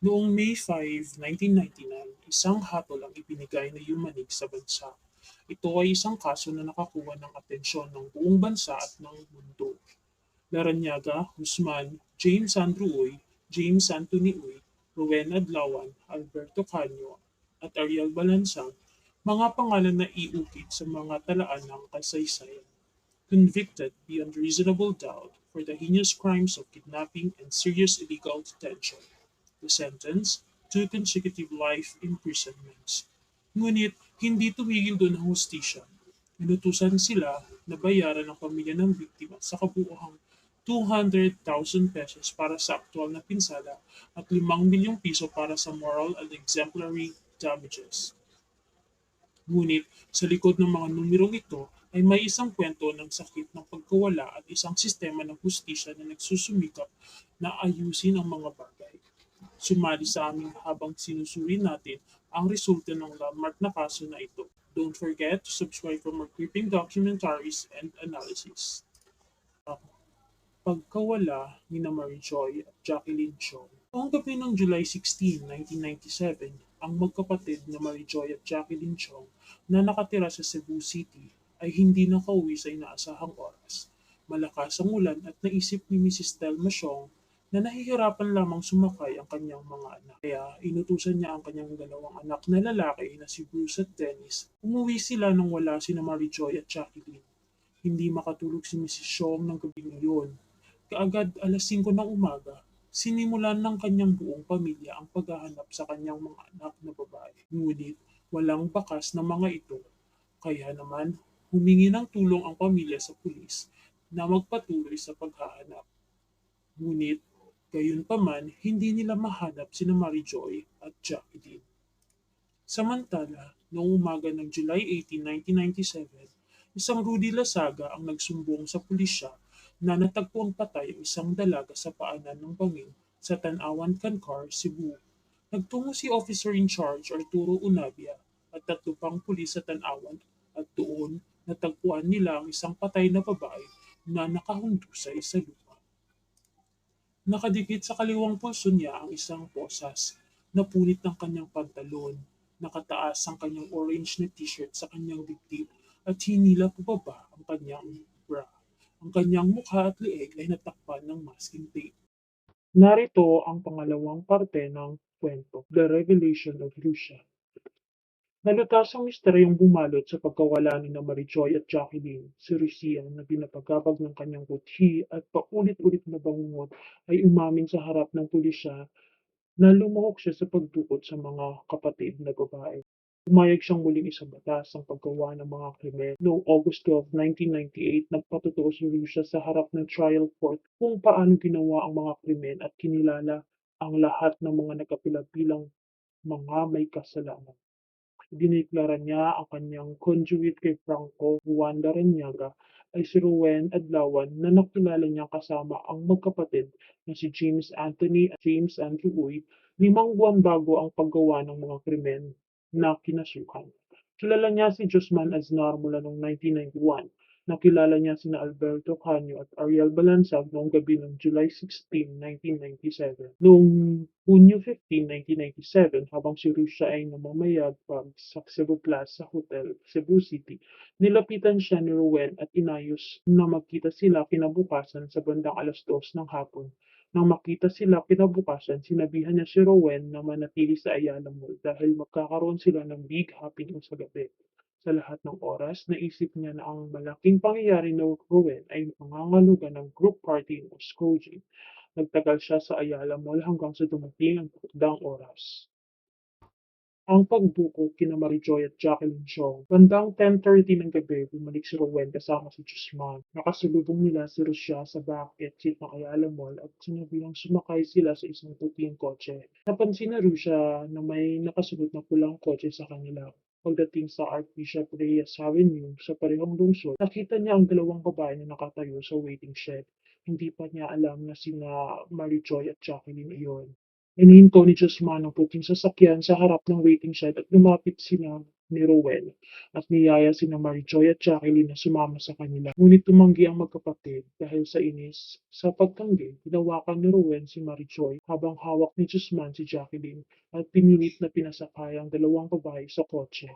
Noong May 5, 1999, isang hatol ang ibinigay na yumanig sa bansa. Ito ay isang kaso na nakakuha ng atensyon ng buong bansa at ng mundo. Laranyaga, Guzman, James Andrew Uy, James Anthony Uy, Rowena Adlawan, Alberto Canyo, at Ariel Balansang, mga pangalan na iukit sa mga talaan ng kasaysayan. Convicted beyond reasonable doubt for the heinous crimes of kidnapping and serious illegal detention. The sentence, two consecutive life imprisonments. Ngunit hindi tumigil doon ang hustisya. Inutusan sila na bayaran ng pamilya ng biktima sa kabuuhang 200,000 pesos para sa aktual na pinsala at 5 milyong piso para sa moral and exemplary damages. Ngunit sa likod ng mga numerong ito ay may isang kwento ng sakit ng pagkawala at isang sistema ng hustisya na nagsusumikap na ayusin ang mga bagay. Sumali sa amin habang sinusuri natin ang resulta ng landmark na kaso na ito. Don't forget to subscribe for more creeping documentaries and analysis. Pagkawala ni na Mary Joy at Jacqueline Chong. Noong gabi ng July 16, 1997, ang magkapatid na Mary Joy at Jacqueline Chong na nakatira sa Cebu City ay hindi nakauwi sa inaasahang oras. Malakas ang ulan at naisip ni Mrs. Telma Chong na nahihirapan lamang sumakay ang kanyang mga anak. Kaya inutusan niya ang kanyang dalawang anak na lalaki na si Bruce at Dennis. Umuwi sila nang wala si na Mary Joy at Jacqueline. Hindi makatulog si Mrs. Chong ng gabi iyon. Kaagad alas 5 ng umaga, sinimulan ng kanyang buong pamilya ang paghahanap sa kanyang mga anak na babae. Ngunit walang bakas ng mga ito. Kaya naman, humingi ng tulong ang pamilya sa pulis na magpatuloy sa paghahanap. Ngunit, gayon pa man, hindi nila mahanap sina Mary Joy at Jacqueline. Samantala, noong umaga ng July 18, 1997, isang Rudy Lasaga ang nagsumbong sa pulisya na natagpuang patay ang isang dalaga sa paanan ng bangin sa Tanawan Kankar, Cebu. Nagtungo si officer in charge Arturo Unabia at tatlo pang pulis sa Tanawan at doon natagpuan nila ang isang patay na babae na nakahundusay sa lupa. Nakadikit sa kaliwang pulso niya ang isang posas na punit ng kanyang pantalon. Nakataas ang kanyang orange na t-shirt sa kanyang dibdib at hinila pababa ang kanyang bra. Ang kanyang mukha at leeg ay natakpan ng masking tape. Narito ang pangalawang parte ng kwento, The Revelation of Lucia. Nalutas ang misteryong bumalot sa pagkawala ni na Marijoy at Jacqueline. Si Lucia na pinapagabag ng kanyang buthi at paulit-ulit na bangungot ay umamin sa harap ng pulisya na lumuhok siya sa pagdukot sa mga kapatid na babae. Umayag siyang muling isabatas ang paggawa ng mga krimen. Noong August 12, 1998, nagpatotoo si Lucia sa harap ng trial court kung paano ginawa ang mga krimen at kinilala ang lahat ng mga nagkapila bilang mga may kasalanan. Diniklara niya ang kanyang conduit kay Franco Juan Larrañaga ay si Ruben Adlawan na nakilala niyang kasama ang magkapatid na si James Anthony at James Andrew Uy limang buwan bago ang paggawa ng mga krimen na kinasuhan. Kilala niya si Josman Aznar mula noong 1991. Nakilala niya sina Alberto Canyo at Ariel Balansag noong gabi ng July 16, 1997. Noong Hunyo 15, 1997, habang si Russia ay namamayag pa sa Cebu Plaza Hotel, Cebu City, nilapitan siya ni Rowen at inayos na magkita sila kinabukasan sa bandang alas dos ng hapon. Nang makita sila kinabukasan, sinabihan niya si Rowen na manatili sa Ayala Mall dahil magkakaroon sila ng big happening sa gabi. Sa lahat ng oras, naisip niya na ang malaking pangyayari na Rowen ay pangangalugan ng group party o Skoji. Nagtagal siya sa Ayala Mall hanggang sa dumating ang takdang oras. Ang pagbuko kina Marijoy at Jacqueline Chong. Bandang 10.30 ng gabi, bumalik si Rowen kasama si Guzman. Nakasalubong nila si Rosia sa back exit ng Ayala Mall at sinabihang sumakay sila sa isang puting kotse. Napansin na Rosia na may nakasunod na pulang kotse sa kanila. Pagdating sa Archbishop Reyes Avenue sa parehong lungsod, nakita niya ang dalawang babae na nakatayo sa waiting shed. Hindi pa niya alam na sina Marijoy at Jacqueline iyon. Inihinto ni Guzman ang puting sasakyan sa harap ng waiting shed at lumapit sila ni Rowell at niyaya sina Marijoy at Jacqueline na sumama sa kanila. Ngunit tumanggi ang magkapatid dahil sa inis. Sa pagtanggi, hinawakan ni Rowell si Marijoy habang hawak ni Guzman si Jacqueline at pinilit na pinasakay ang dalawang babae sa kotse.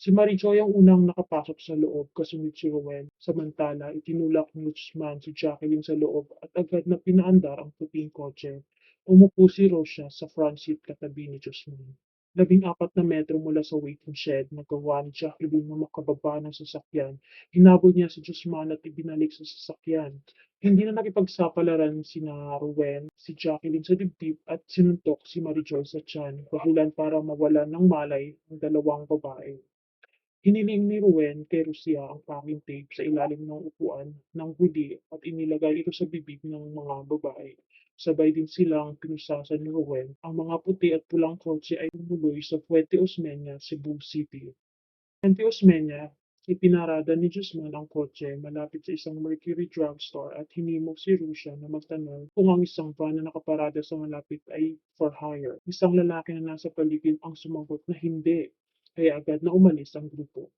Si Marijoy ang unang nakapasok sa loob kasunod si Rowell. Samantala, itinulak ni Guzman si Jacqueline sa loob at agad na pinaandar ang puting kotse. Umupo si Rosia sa front seat katabi ni Guzman. Labing apat na metro mula sa waiting shed, nagawa ni Jacqueline na makababa ng sasakyan. Hinabol niya si Guzman at ibinalik sa sasakyan. Hindi na nakipagsapalaran sina Rowell, si Jacqueline sa dibdib at sinuntok si Marijoy sa tiyan, dahilan para mawalan ng malay ang dalawang babae. Hiniling ni Ruwen kay Lucia ang packing tape sa ilalim ng upuan ng huli at inilagay ito sa bibig ng mga babae. Sabay din silang pinusasan ni Ruwen. Ang mga puti at pulang kotse ay tumuloy sa Puente Osmeña, Cebu City. Puente Osmeña, ipinarada ni Guzman ang kotse malapit sa isang Mercury drugstore at hinimok si Lucia na magtanong kung ang isang van na nakaparada sa malapit ay for hire. Isang lalaki na nasa paligid ang sumagot na hindi kaya agad na umalis ang grupo.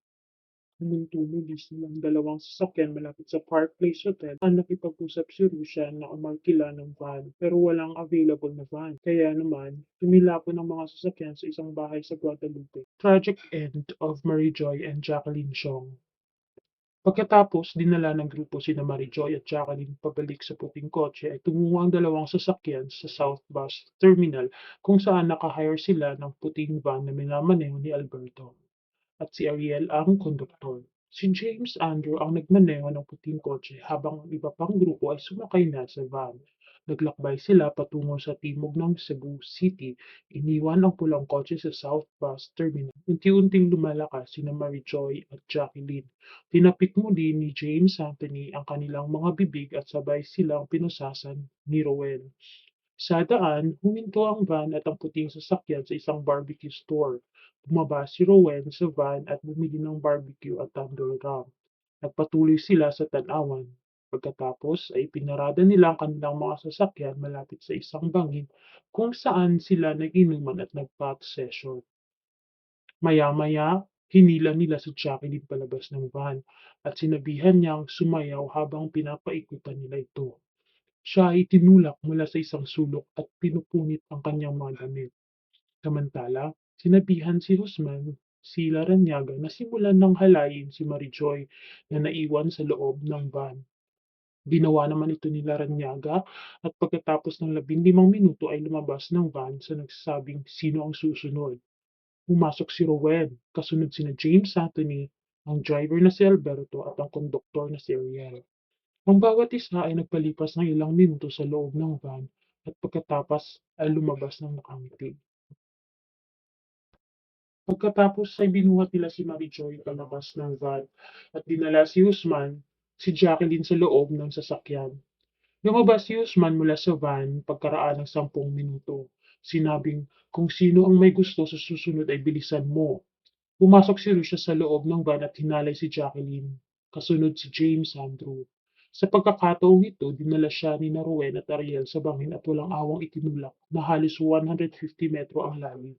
Huminto muli silang dalawang sasakyan malapit sa Park Place Hotel ang nakipag-usap si Lucia na umarkila ng van pero walang available na van. Kaya naman, tumilapon ang mga sasakyan sa isang bahay sa Guadalupe. Tragic end of Mary Joy and Jacqueline Chong. Pagkatapos dinala ng grupo sina Marijoy at Jacqueline pabalik sa puting kotse ay tumungo ang dalawang sasakyan sa South Bus Terminal kung saan nakahire sila ng puting van na minamaneho ni Alberto at si Ariel ang konduktor. Si James Andrew ang nagmaneho ng puting kotse habang ang iba pang grupo ay sumakay na sa van. Naglakbay sila patungo sa timog ng Cebu City. Iniwan ang pulang kotse sa South Bus Terminal. Unti-unting lumalakas sina Marijoy at Jacqueline. Tinapik muli ni James Anthony ang kanilang mga bibig at sabay silang pinusasan ni Rowell. Sa daan, huminto ang van at ang puting sasakyan sa isang barbecue store. Bumaba si Rowell sa van at bumili ng barbecue at tandoor ram. Nagpatuloy sila sa tanawan. Pagkatapos ay pinarada nila ang kanilang mga sasakyan malapit sa isang bangin kung saan sila nag-inuman at nag-pot session. Maya-maya, hinila nila si Jacqueline palabas ng van at sinabihan niyang sumayaw habang pinapaikutan nila ito. Siya ay tinulak mula sa isang sulok at pinupunit ang kanyang mga damit. Samantala, sinabihan si Guzman si Laranyag na simulan ng halayin si Marijoy na naiwan sa loob ng van. Ginawa naman ito ni Laranyaga at pagkatapos ng labinlimang minuto ay lumabas ng van sa nagsasabing sino ang susunod. Pumasok si Rowell, kasunod sina James Anthony, ang driver na si Alberto at ang konduktor na si Ariel. Ang bawat isa ay nagpalipas ng ilang minuto sa loob ng van at pagkatapos ay lumabas ng nakangiti. Pagkatapos ay binuhat nila si Marijoy palabas ng van at dinala si Usman, si Jacqueline sa loob ng sasakyan. Lumabas si Usman mula sa van pagkaraan ng sampung minuto. Sinabing kung sino ang may gusto sa susunod ay bilisan mo. Pumasok si Lucia sa loob ng van at hinalay si Jacqueline. Kasunod si James Andrew. Sa pagkakataong ito, dinala siya ni Naruel at Ariel sa bangin at walang awang itinulak na halos 150 metro ang lalim.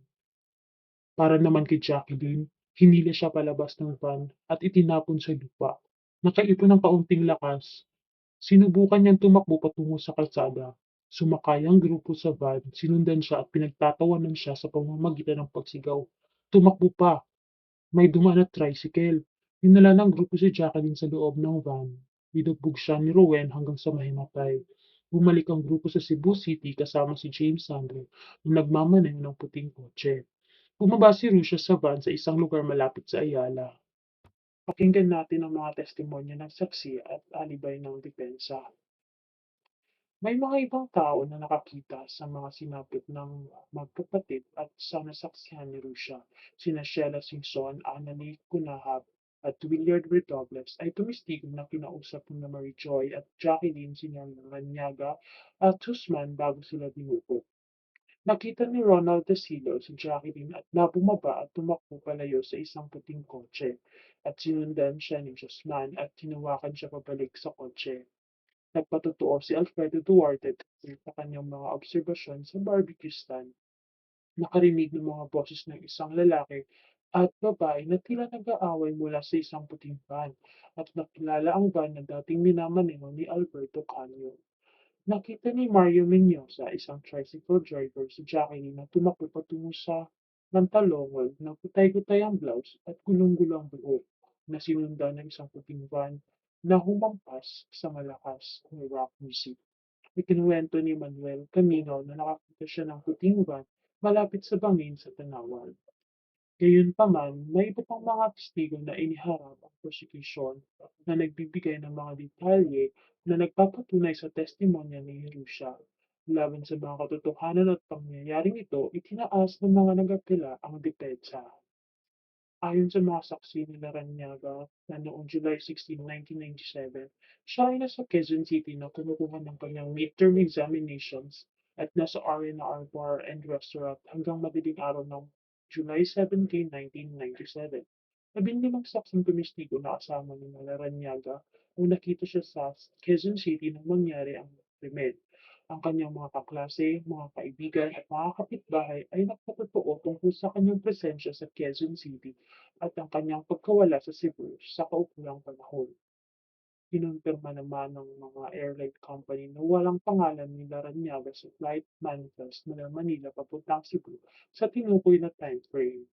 Para naman kay Jacqueline, hinila siya palabas ng van at itinapon sa lupa. Nakaipon ng kaunting lakas. Sinubukan niyang tumakbo patungo sa kalsada. Sumakay ang grupo sa van, sinundan siya at pinagtatawanan siya sa pamamagitan ng pagsigaw. Tumakbo pa! May dumaan na tricycle. Dinala ng grupo si Jacqueline sa loob ng van. Binugbog siya ni Rowen hanggang sa mahimatay. Bumalik ang grupo sa Cebu City kasama si James Sandro na nagmamaneho ng puting kotse. Bumaba si Lucia sa van sa isang lugar malapit sa Ayala. Pakinggan natin ang mga testimonya ng saksi at alibay ng depensa. May mga ibang tao na nakakita sa mga sinapit ng magkapatid at sa nasaksihan ni Lucia. Sina Sheila Singson, Annalie Kunahab, at Willard Redobles ay tumistigong na kinausap ni Mary Joy at Jacqueline Sinyanganyaga at Guzman bago sila binuko. Nakita ni Ronald Tasilo si Jacqueline at nabumaba at tumakbo palayo sa isang puting kotse at sinundan siya ni Guzman at tinawakan siya pabalik sa kotse. Nagpatotoo si Alfredo Duarte sa kanyang mga obserbasyon sa barbecue stand. Nakarinig ng mga boses ng isang lalaki at babae na tila nag-aaway mula sa isang puting van at nakilala ang van na dating minamaneho ni Alberto Canio. Nakita ni Mario Mendoza, isang tricycle driver, si Jacqueline na tumakbo patungo sa Mantalongol na gutay-gutay ang blouse at gulong-gulo ang buhok na sinundan ng isang puting van na humampas sa malakas na rock music. Ikinuwento ni Manuel Camino na nakakita siya ng puting van malapit sa bangin sa Tanawan. Gayunpaman, may iba pang mga testigo na iniharap ang prosekusyon na nagbibigay ng mga detalye na nagpapatunay sa testimonya ni Russia. Laban sa mga katotohanan at pangyayaring ito, itinaas ng mga nag-apela ang depensa. Ayon sa mga saksi ni Larrañaga na noong July 16, 1997, siya ay nasa Quezon City na kumukuha ng kanyang midterm examinations at nasa R&R Bar and Restaurant hanggang madaling araw ng July 17, 1997. Labinlimang saksing tumistigo na kasama ni Larrañaga nung nakita siya sa Quezon City nung mangyari ang krimen. Ang kanyang mga kaklase, mga kaibigan at mga kapitbahay ay nagpatotoo tungkol sa kanyang presensya sa Quezon City at ang kanyang pagkawala sa Cebu sa kaukulang panahon. Kinumpirma naman ng mga airline company na walang pangalan ni Larrañaga sa flight manifest mula Manila papuntang Cebu sa tinukoy na time frame.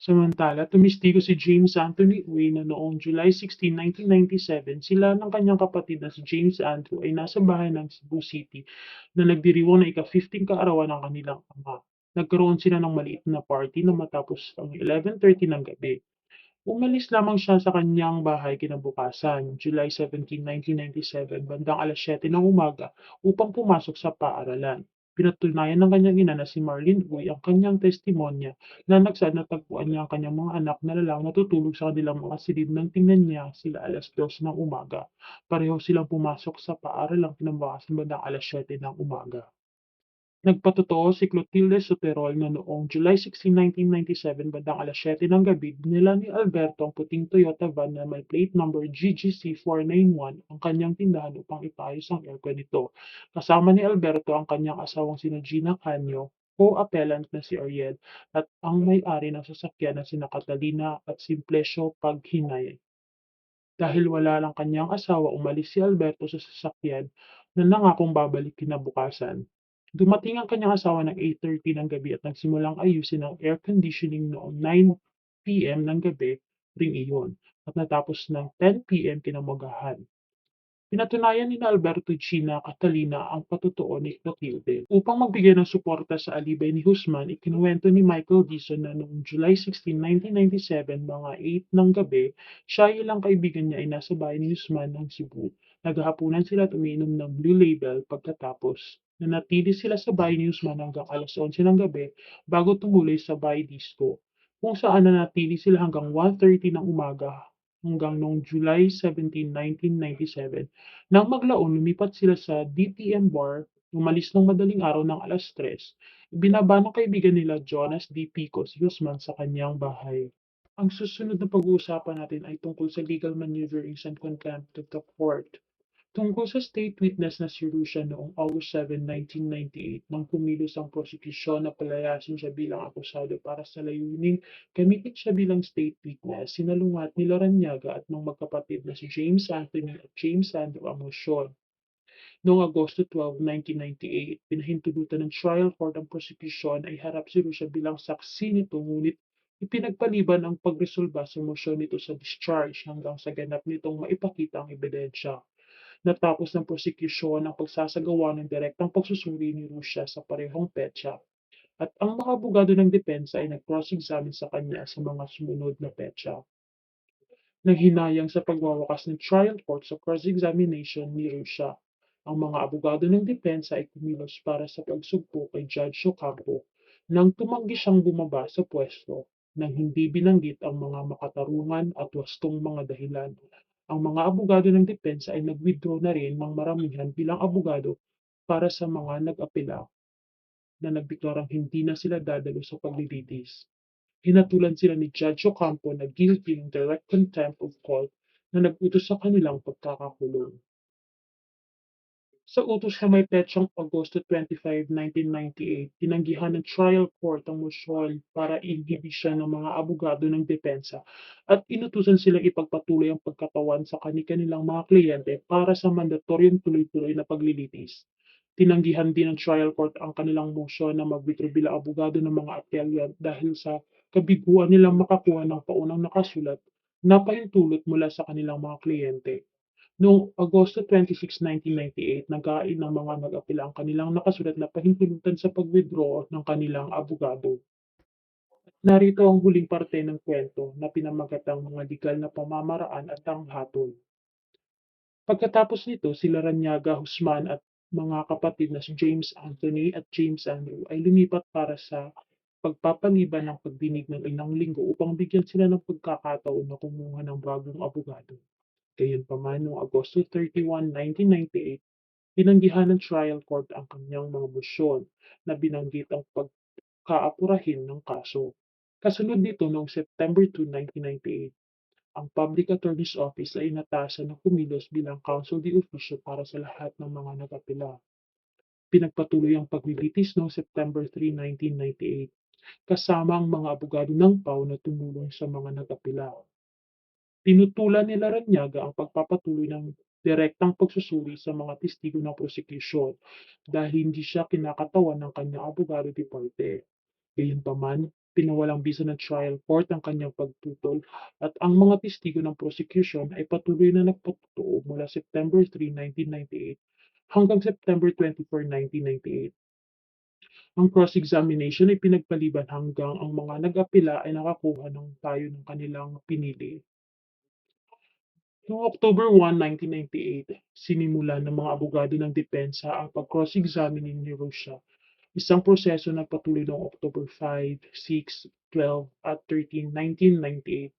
Samantala, tumistigo si James Anthony Uy na noong July 16, 1997, sila ng kanyang kapatid na si James Andrew ay nasa bahay ng Cebu City na nagdiriwang na ika-15 kaarawan ng kanilang ama. Nagkaroon sila ng maliit na party na matapos ang 11.30 ng gabi. Umalis lamang siya sa kanyang bahay kinabukasan, July 17, 1997, bandang alas 7 ng umaga upang pumasok sa paaralan. Pinatunayan ng kanyang ina na si Marlene Uy ang kanyang testimonya na nagsaad na tagpuan niya ang kanyang mga anak na lalang natutulog sa kanilang mga silid nang tingnan niya sila alas 2 ng umaga. Pareho silang pumasok sa paaralang kinabukasan bandang alas 7 ng umaga. Nagpatotoo si Clotilde Soterol na noong July 16, 1997, bandang alas 7 ng gabi, dinala ni Alberto ang puting Toyota van na may plate number GGC491 ang kanyang tindahan upang ipayos ang aircon nito. Kasama ni Alberto ang kanyang asawang sina Gina Canyo, co-appellant na si Ariel, at ang may-ari ng sasakyan na sina Catalina at Simplesio Paghinay. Dahil wala lang kanyang asawa, umalis si Alberto sa sasakyan na nangakong babalik kinabukasan. Dumating ang kanyang asawa ng 8.30 ng gabi at nagsimulang ayusin ang air conditioning noong 9 p.m. ng gabi ring iyon at natapos ng 10 p.m. kinamagahan. Pinatunayan ni Alberto Gina Catalina ang patotoo ni Clotilde. Upang magbigay ng suporta sa alibay ni Husman, ikinuwento ni Michael Dison na noong July 16, 1997, mga 8 ng gabi, siya ay ilang kaibigan niya ay nasa bahay ni Husman ng Cebu. Naghahapunan sila at umiinom ng Blue Label pagkatapos. Nanatili sila sa bahay ni Husman hanggang alas 11 ng gabi bago tumuloy sa bahay disco, kung saan nanatili sila hanggang 1.30 ng umaga hanggang noong July 17, 1997. Nang maglaon, lumipat sila sa DTM bar, umalis ng madaling araw ng alas 3. Ibinaba ng kaibigan nila Jonas D. Pico si Guzman sa kanyang bahay. Ang susunod na pag-uusapan natin ay tungkol sa legal maneuverings and contempt of the court. Tungkol sa state witness na si Russia noong August 7, 1998 nang kumilos ang prosekusyon na palayasin siya bilang akusado para sa layuning gamitin siya bilang state witness, sinalungat ni Larrañaga at ng magkapatid na si James Anthony at James Andrew ang motion. Noong Agosto 12, 1998, pinahintulutan ng trial court ang prosekusyon ay harap si Russia bilang saksi nito ngunit ipinagpaliban ang pagresolba sa motion nito sa discharge hanggang sa ganap nitong maipakita ang ebidensya. Natapos ng prosekusyon ang pagsasagawa ng direktang pagsusuri ni Russia sa parehong petsa at ang mga abogado ng depensa ay nag-cross-examine sa kanya sa mga sumunod na petsa. Naghinayang sa pagwawakas ng trial court sa cross-examination ni Russia. Ang mga abogado ng depensa ay kumilos para sa pagsugpo kay Judge Ocampo nang tumanggi siyang bumaba sa pwesto nang hindi binanggit ang mga makatarungan at wastong mga dahilan. Ang mga abogado ng depensa ay nag-withdraw na rin ng maramihan bilang abogado para sa mga nag-apela na nagdeklarang hindi na sila dadalo sa paglilitis. Hinatulan sila ni Judge Ocampo na guilty ng direct contempt of court na nag-utos sa kanilang pagkakakulong. Sa utos na may petsang Agosto 25, 1998, tinanggihan ng trial court ang motion para inhibisyon ng mga abogado ng depensa at inutusan silang ipagpatuloy ang pagkatawan sa kani-kanilang mga kliyente para sa mandatoryong tuloy-tuloy na paglilitis. Tinanggihan din ng trial court ang kanilang motion na mag-withdraw abogado ng mga appellant dahil sa kabiguan nilang makakuha ng paunang nakasulat na pahintulot mula sa kanilang mga kliyente. Noong Agosto 26, 1998, naghain ng mga nag-apela ang kanilang nakasulat na pahintulutan sa pag-withdraw ng kanilang abogado. Narito ang huling parte ng kwento na pinamagatang mga legal na pamamaraan at ang hatol. Pagkatapos nito, sila Ranyaga, Husman at mga kapatid na si James Anthony at James Andrew ay lumipat para sa pagpapaliban ng pagdinig ng ilang linggo upang bigyan sila ng pagkakataon na kumuha ng bagong abogado. Gayunpaman, noong Agosto 31, 1998, tinanggihan ng trial court ang kanyang mga mosyon na binanggit ang pagkaapurahin ng kaso. Kasunod nito noong September 2, 1998, ang Public Attorney's Office ay inatasan na kumilos bilang counsel de officio para sa lahat ng mga nag-apela. Pinagpatuloy ang paglilitis noong September 3, 1998, kasama ang mga abogado ng PAW na tumulong sa mga nag-apela. Tinutulan ni Larrañaga ang pagpapatuloy ng direktang pagsusuri sa mga testigo ng prosekusyon dahil hindi siya kinakatawan ng kanyang abogado de parte. Gayunpaman, pinawalang bisa ng trial court ang kanyang pagtutol at ang mga testigo ng prosecution ay patuloy na nagpatutuo mula September 3, 1998 hanggang September 24, 1998. Ang cross-examination ay pinagpaliban hanggang ang mga nag-apela ay nakakuha ng tayo ng kanilang pinili. Noong October 1, 1998, sinimula ng mga abogado ng depensa ang pag-cross-examine ni Rocha. Isang proseso na patuloy noong October 5, 6, 12 at 13, 1998.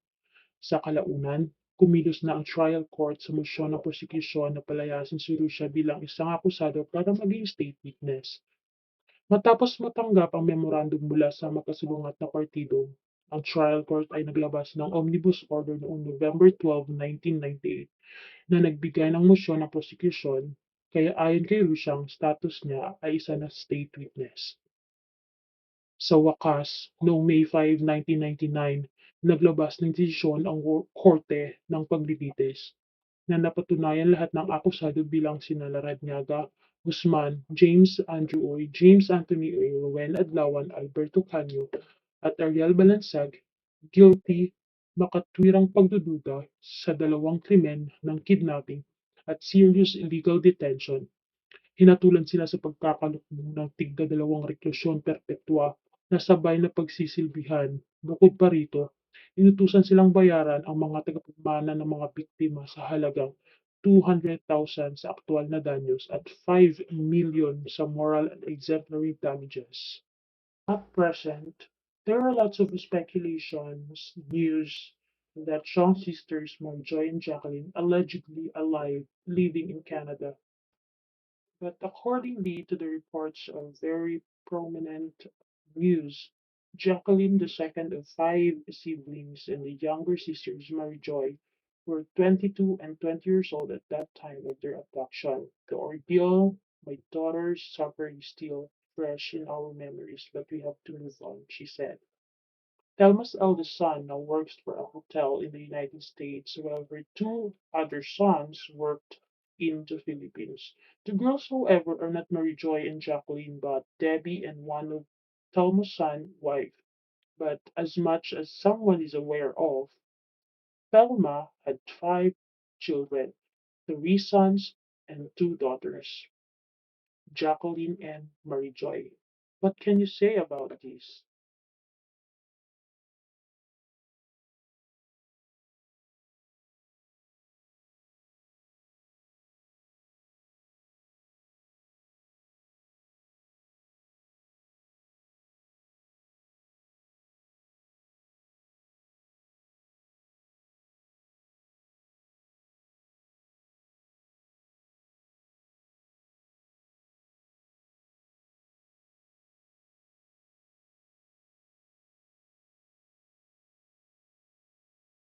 Sa kalaunan, kumilos na ang trial court sa mosyon ng prosecution na palayasin si Rocha bilang isang akusado para maging state witness. Matapos matanggap ang memorandum mula sa makasulungat na partido, ang trial court ay naglabas ng omnibus order noong November 12, 1998 na nagbigay ng mosyon ng prosecution kaya ayon kay Rusyang status niya ay isa na state witness. Sa wakas, noong May 5, 1999, naglabas ng desisyon ang korte ng paglilitis na napatunayan lahat ng akusado bilang sina Laradnyaga, Guzman, James Andrew Oy, James Anthony Oy, Ruel Adlawan, Alberto Canyo, at Ariel Balansag guilty makatwirang pagdududa sa dalawang krimen ng kidnapping at serious illegal detention. Hinatulan sila sa pagkakalukmong ng tigda dalawang reklusyon perpetua na sabay na pagsisilbihan. Bukod pa rito, inutusan silang bayaran ang mga tagapagmana ng mga biktima sa halagang 200,000 sa aktual na danyos at 5 million sa moral and exemplary damages. At present, there are lots of speculations, news that Sean's sisters, Joy and Jacqueline, allegedly alive, living in Canada. But accordingly to the reports of very prominent news, Jacqueline, the second of five siblings, and the younger sisters, Mary Joy, were 22 and 20 years old at that time of their abduction. The ordeal my daughters suffered is still fresh in our memories, but we have to move on, she said. Thelma's eldest son now works for a hotel in the United States, while her two other sons worked in the Philippines. The girls, however, are not Mary Joy and Jacqueline, but Debbie and one of Thelma's son wife. But as much as someone is aware of, Thelma had five children, three sons and two daughters, Jacqueline and Mary Joy. What can you say about this?